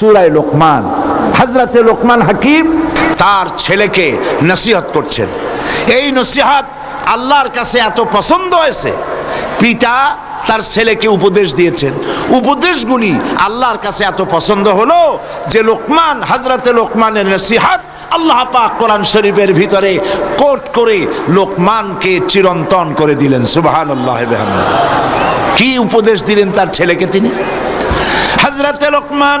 সুরায় লোকমান। হাজরাতে লোকমান হাকিম তার ছেলেকে নসিহত করছেন। এই নসিহাত আল্লাহর কাছে এত পছন্দ হয়েছে, পিতা তার ছেলেকে উপদেশ দিয়েছেন। উপদেশগুলি আল্লাহর কাছে এত পছন্দ হলো যে লোকমান হাজরাতে লোকমানের নসিহাত আল্লাহ পাক কোরআন শরীফের ভিতরে কোট করে লোকমানকে চিরন্তন করে দিলেন। সুবাহান আল্লাহ কি উপদেশ দিলেন তার ছেলেকে তিনি? হাজরাতে লোকমান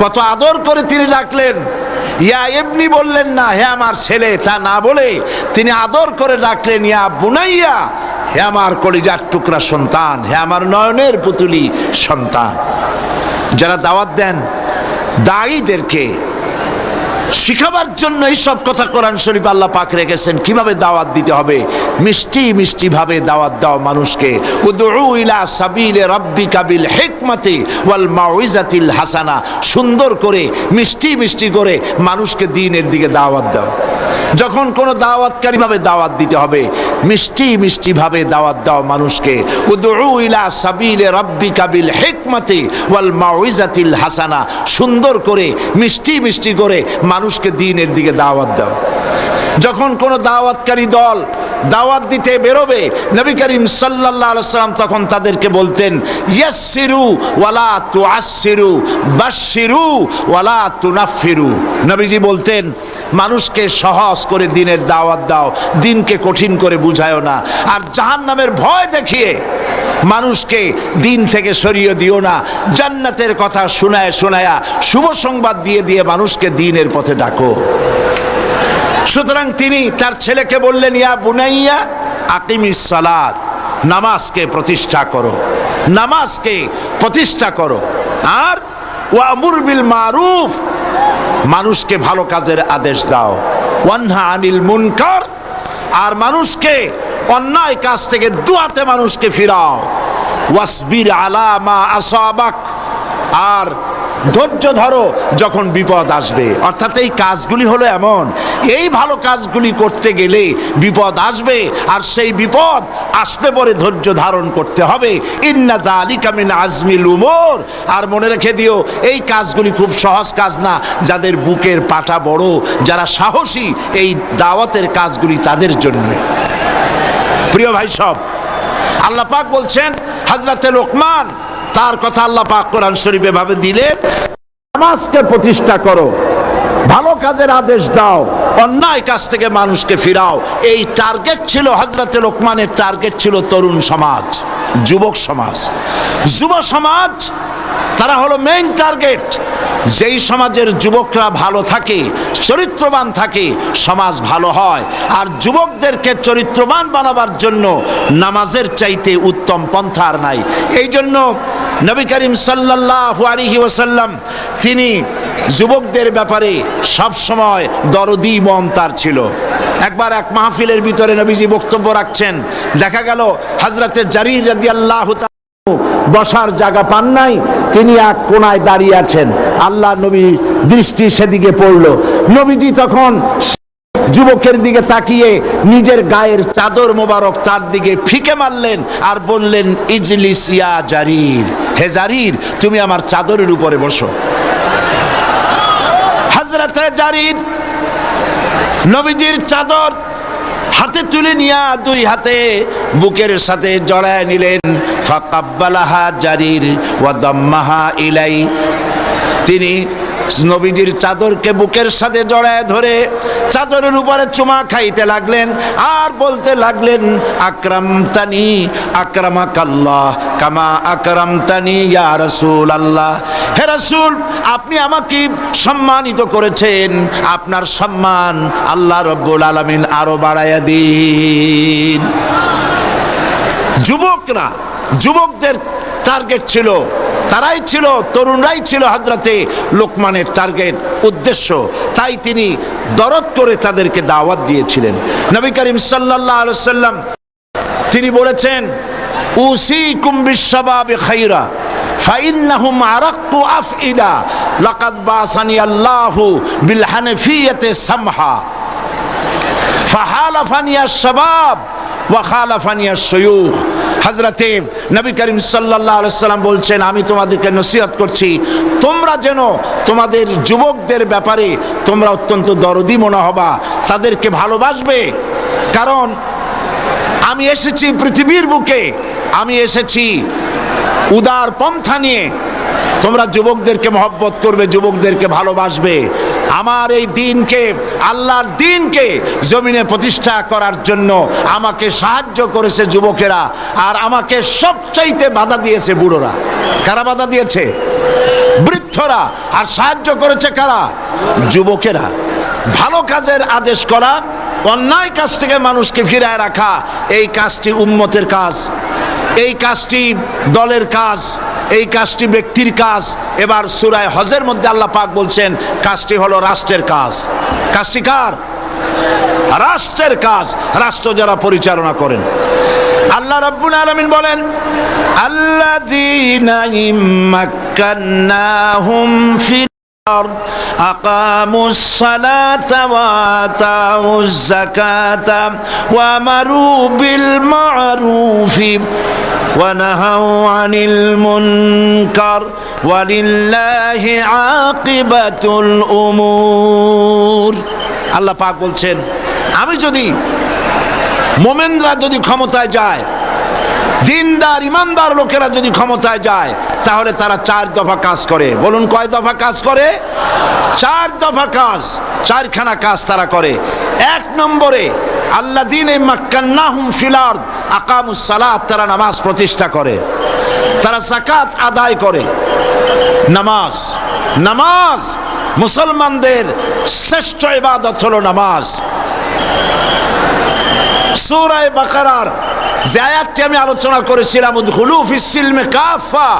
কত আদর করে তিনি ডাকলেন। ইয়া এমনি বললেন না, হে আমার ছেলে, তা না বলে তিনি আদর করে ডাকলেন, ইয়া বুনাইয়া, হে আমার কলিজার টুকরা সন্তান, হে আমার নয়নের পুতুলি সন্তান। যারা দাওয়াত দেন দায়ীদেরকে শিখাবার জন্য এই সব কথা কোরআন শরীফ আল্লাহ পাক রেখেছেন। কীভাবে দাওয়াত দিতে হবে? মিষ্টি মিষ্টি ভাবে দাওয়াত দাও মানুষকে। ইলা সাবিলে রাব্বিকা বিল হিকমাতি ওয়াল মাউইজাতিল হাসানা। সুন্দর করে, মিষ্টি মিষ্টি করে মানুষকে দিনের দিকে দাওয়াত দাও। যখন কোনো দাওয়াতকারী ভাবে দাওয়াত দিতে হবে, মিষ্টি মিষ্টি ভাবে দাওয়াত দাও মানুষকে ইলা সাবিলে রাব্বিকা বিল হিকমাতি ওয়াল মাউইজাতিল হাসানা সুন্দর করে, মিষ্টি মিষ্টি করে মানুষকে দিনের দিকে দাওয়াত দাও। যখন কোনো দাওয়াতকারী দল দাওয়াত দিতে বেরোবে, নবী করিম সাল্লাল্লাহু আলাইহি সাল্লাম তখন তাদেরকে বলতেন, ইয়াসসিরু ওয়ালা তুআসসিরু, বাশশিরু ওয়ালা তুনাফফিরু। নবীজি বলতেন মানুষকে সহজ করে দিনের দাওয়াত দাও, দিনকে কঠিন করে বুঝায়ও না। আর জাহান্নামের ভয় দেখিয়ে মানুষকে দিন থেকে সরিয়ে দিও না। জান্নাতের কথা শোনায় শোনায়া শুভ সংবাদ দিয়ে দিয়ে মানুষকে দিনের পথে ডাকো। সুতরাং তিনি তার ছেলেকে বললেন, ইয়া বুনাইয়া আকিমিস সালাত, নামাজকে প্রতিষ্ঠা করো। নামাজকে প্রতিষ্ঠা করো। আর ওয়ামুর বিল মারুফ মানুষকে ভালো কাজের আদেশ দাও। ওয়ানহা আনিল মুনকার। আর মানুষকে অন্যায় কাজ থেকে দুয়াতে মানুষকে ফিরাও। ওয়াসবির আলা মা আসাবাক। আর ধৈর্য ধরো যখন বিপদ আসবে। অর্থাৎ এই কাজগুলি হলো এমন। এই ভালো কাজগুলি করতে গেলে বিপদ আসবে আর সেই বিপদ আসতে পরে ধৈর্য ধারণ করতে হবে। ইন্না দালিকা মিন আজমিল উমর। আর মনে রেখে দিও, এই কাজগুলি খুব সহজ কাজ না। যাদের বুকের পাটা বড়, যারা সাহসী, এই দাওয়াতের কাজগুলি তাদের জন্য। প্রিয় ভাই সব, আল্লাহ পাক বলছেন হাজরাতে লোকমান তার কথা আল্লাহ পাক কোরআন শরীফে ভাবে দিলেন, নামাজকে প্রতিষ্ঠা করো, ভালো কাজের আদেশ দাও, অন্যায় কাজ থেকে মানুষকে ফিরাও। এই টার্গেট ছিল হজরতে লোকমানের টার্গেট ছিল তরুণ সমাজ, যুবক সমাজ। যুব সমাজ, তারা হলো মেইন টার্গেট যেই সমাজের যুবকরা ভালো থাকে, চরিত্রবান থাকে, সমাজ ভালো হয়। আর যুবকদেরকে চরিত্রবান বানাবার জন্য নামাজের চাইতে উত্তম পন্থা আর নাই। এই জন্য নবী করিম সাল্লাল্লাহু আলাইহি ওয়াসাল্লাম, তিনি যুবকদের ব্যাপারে সব সময় দরদি মন তার ছিল। একবার এক মাহফিলের ভিতরে নবীজি বক্তব্য রাখছেন। দেখা গেল হজরতে জারির রাদিয়াল্লাহু তাআলা বসার জায়গা পান নাই, তিনি এক কোনায় দাঁড়িয়ে আছেন। আল্লাহ নবী দৃষ্টি সেদিকে পড়ল। নবীজি তখন যুবকের দিকে তাকিয়ে নিজের গায়ের চাদর মোবারক তার দিকে ফিকে মারলেন আর বললেন, ইজলিস ইয়া জারির। হে জারির, তুমি আমার চাদরের উপরে বসো। হজরতে জারির, নবীজির চাদর হাতে তুলে নিয়া দুই হাতে বুকের সাথে জড়ায় নিলেন। ফাকাব্বালাহা জারির ওয়া দাম্মাহা ইলাই। তিনি নবীজির চাদরকে বুকের সাথে জড়ায় ধরে চাদরের উপরে চুমা খাইতে লাগলেন। আর বলতে লাগলেন, আকরামতানি, আকরামাকাল্লাহ, কামা আকরামতানি ইয়া রাসূল আল্লাহ হে রাসূল, আপনি আমাকে সম্মানিত করেছেন। আপনার সম্মান আল্লাহ রব্বুল আলামিন আরও বাড়াইয়া দিন। যুবকরা, যুবকদের টার্গেট ছিল তারাই ছিল, তরুণরাই ছিল হজরতে লোকমানের টার্গেট উদ্দেশ্য। তাই তিনি দরদ করে তাদেরকে দাওয়াত দিয়েছিলেন। নবী করিম সাল্লাল্লাহু আলাইহি সাল্লাম তিনি বলেছেন, উসিকুম বিশ্ববাবে খাইরা, ফাইন্নাহুম আরাক্কু আফইদা, লাকাদ বাসানি আল্লাহু বিল হানাফিয়াতে সামহা ফাহালাফানিয়া শাবাব ওয়া হযরতে নবী করিম সাল্লাহ সাল্লাম বলছেন, আমি তোমাদেরকে নসিহত করছি, তোমরা যেন তোমাদের যুবকদের ব্যাপারে তোমরা অত্যন্ত দরদি মনে হবা তাদেরকে ভালোবাসবে। কারণ আমি এসেছি পৃথিবীর বুকে, আমি এসেছি উদার পন্থা নিয়ে তোমরা যুবকদেরকে মহব্বত করবে, যুবকদেরকে ভালোবাসবে। আমার এই দিনকে, আল্লাহর দিনকে জমিনে প্রতিষ্ঠা করার জন্য আমাকে সাহায্য করেছে যুবকেরা, আর আমাকে সবচাইতে বাধা দিয়েছে বুড়োরা। কারা বাধা দিয়েছে? বৃদ্ধরা। আর সাহায্য করেছে কারা? যুবকেরা। ভালো কাজের আদেশ করা, অন্যায় কাজ থেকে মানুষকে ফিরায় রাখা, এই কাজটি উন্মতের কাজ, এই কাজটি দলের কাজ এই কাজটি ব্যক্তির কাজ। এবার সুরায় হজের মধ্যে আল্লাহ পাক বলছেন, কাজটি হলো রাষ্ট্রের কাজ। কাজটি কার? রাষ্ট্রের কাজ। রাষ্ট্র যারা পরিচালনা করেন। আল্লাহ রব্বুল আলমিন বলেন আল্লাহ أقاموا الصلاة وآتوا الزكاة وأمروا بالمعروف ونهوا عن المنكر ولله عاقبة الأمور আল্লাহ পাক বলছেন আমি যদি মোমেনরা যদি ক্ষমতায় যায় দিনদার, ইমানদার লোকেরা যদি ক্ষমতায় যায়, তাহলে তারা চার দফা কাজ করে। বলুন, কয় দফা কাজ করে? চার দফা কাজ, চারখানা কাজ তারা করে। এক নম্বরে আল্লাহ দিন মাক্কান্নাহুম তারা নামাজ প্রতিষ্ঠা করে। তারা জাকাত আদায় করে। নামাজ নামাজ, মুসলমানদের শ্রেষ্ঠ ইবাদত হলো নামাজ। সূরায়ে বাকারার যে আয়াতটি আমি আলোচনা করেছিলাম, উদখুলু ফিসসিলমে কাফা,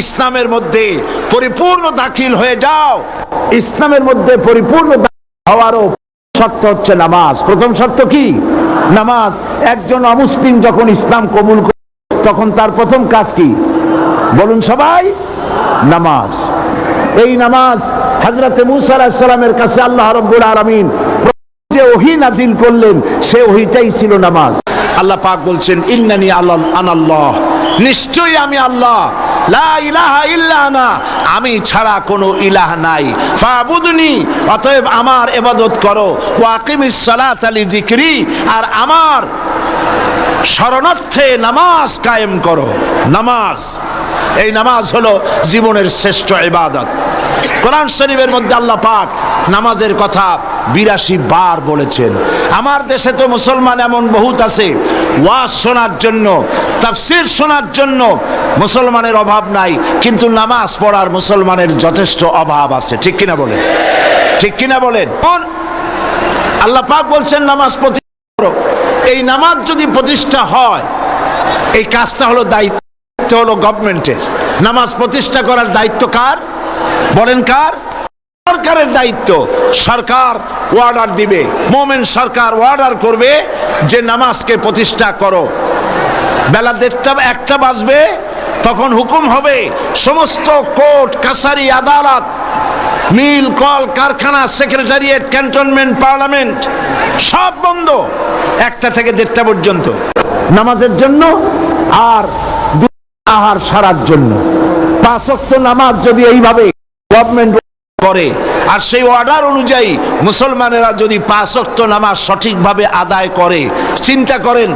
ইসলামের মধ্যে পরিপূর্ণ দাখিল হয়ে যাও। ইসলামের মধ্যে পরিপূর্ণ হওয়ারও শর্ত হচ্ছে নামাজ। প্রথম শর্ত কি? নামাজ। একজন অমুসলিম যখন ইসলাম কবুল করে, তখন তার প্রথম কাজ কি? বলুন সবাই, নামাজ। এই নামাজ হজরতে মুসা আলাহিস কাছে আল্লাহ রব্বুল আলমিন যে ওহি নাজিল করলেন, সে ওহিটাই ছিল নামাজ। আল্লাহ পাক বলছেন, ইন্নানি আল্লাহ। আনাল্লাহ নিশ্চয়ই আমি আল্লাহ। লা ইলাহা ইল্লা আনা। আমি ছাড়া কোনো ইলাহ নাই। ফাবুদনি, অতএব আমার ইবাদত করো। ওয়াকিমিস সালাত আলি জিকরি আর আমার শরণার্থে নামাজ কায়েম করো। নামাজ। এই নামাজ হলো জীবনের শ্রেষ্ঠ ইবাদত। কোরআন শরীফের মধ্যে আল্লাহ পাক নামাজের কথা বিরাশি বার বলেছেন। আমার দেশে তো মুসলমান এমন বহুত আছে, ওয়াজ শোনার জন্য, তাফসির শোনার জন্য মুসলমানের অভাব নাই, কিন্তু নামাজ পড়ার মুসলমানের যথেষ্ট অভাব আছে। ঠিক কিনা বলেন? ঠিক কিনা বলেন? আল্লাহ পাক বলছেন, নামাজ প্রতিষ্ঠা এই নামাজ যদি প্রতিষ্ঠা হয়, এই কাজটা হলো দায়িত্ব হলো গভর্নমেন্টের নামাজ প্রতিষ্ঠা করার দায়িত্ব কার? বলেন কার? সরকারের দায়িত্ব। সরকার অর্ডার দিবে। মোমেন সরকার অর্ডার করবে যে নামাজকে প্রতিষ্ঠা করো। বেলা দেড়টা, একটা বাজবে, তখন হুকুম হবে সমস্ত কোর্ট, কাছারি, আদালত, মিল, কল, কারখানা, সেক্রেটারিয়েট, ক্যান্টনমেন্ট, পার্লামেন্ট, সব বন্ধ। একটা থেকে দেড়টা পর্যন্ত। নামাজের জন্য আর আহার সারার জন্য। পাঁচ ওয়াক্ত নামাজ যদি এইভাবে গভর্নমেন্ট করে, আর সেই অর্ডার অনুযায়ী মুসলমানেরা যদি পাঁচ ওয়াক্ত নামাজ সঠিকভাবে আদায় করে, চিন্তা করেন